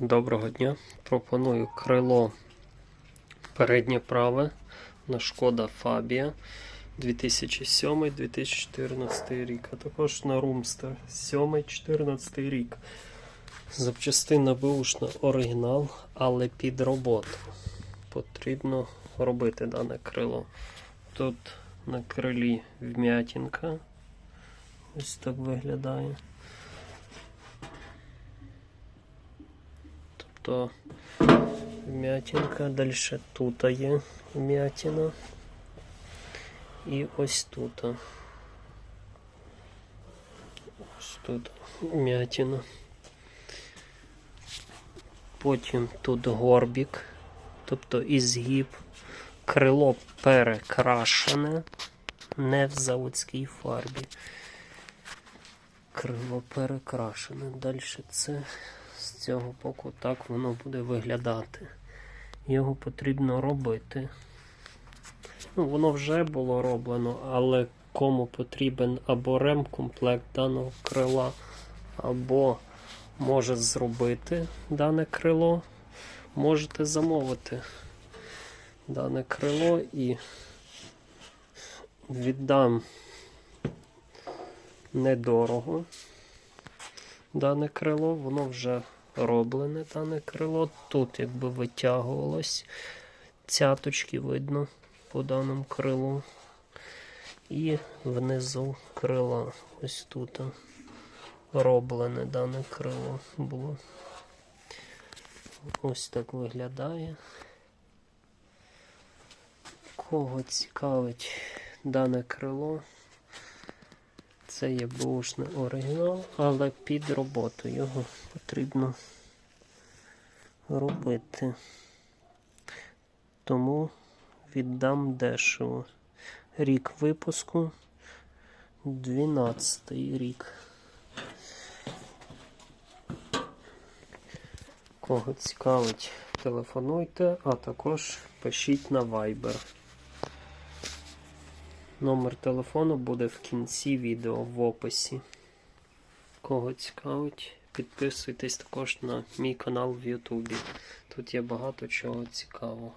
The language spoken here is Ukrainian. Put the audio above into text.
Доброго дня. Пропоную крило переднє праве на шкода Фабія 2007-2014 рік, а також на Румстер 7-14 рік. Запчастина бушна оригінал, але під роботу. Потрібно робити дане крило. Тут на крилі вм'ятінка. Ось так виглядає. Тобто вмятинка, далі тут є вмятина. І ось тут. Ось тут вмятина. Потім тут горбік, тобто ізгиб, крило перекрашене, не в заводській фарбі. Крило перекрашене. Далі це цього боку так воно буде виглядати. Його потрібно робити. Ну, Воно вже було роблено, але кому потрібен або ремкомплект даного крила, або може зробити дане крило, можете замовити дане крило і віддам недорого дане крило, воно вже роблене дане крило. Тут якби витягувалось цяточки видно по даному крилу. І внизу крила ось тут роблене дане крило було. Ось так виглядає. Кого цікавить дане крило? Це є бушний оригінал, але під роботу його потрібно робити. Тому віддам дешево. Рік випуску 12 рік. Кого цікавить, телефонуйте, а також пишіть на Viber. Номер телефону буде в кінці відео в описі. Кого цікавить, підписуйтесь також на мій канал в Ютубі. Тут є багато чого цікавого.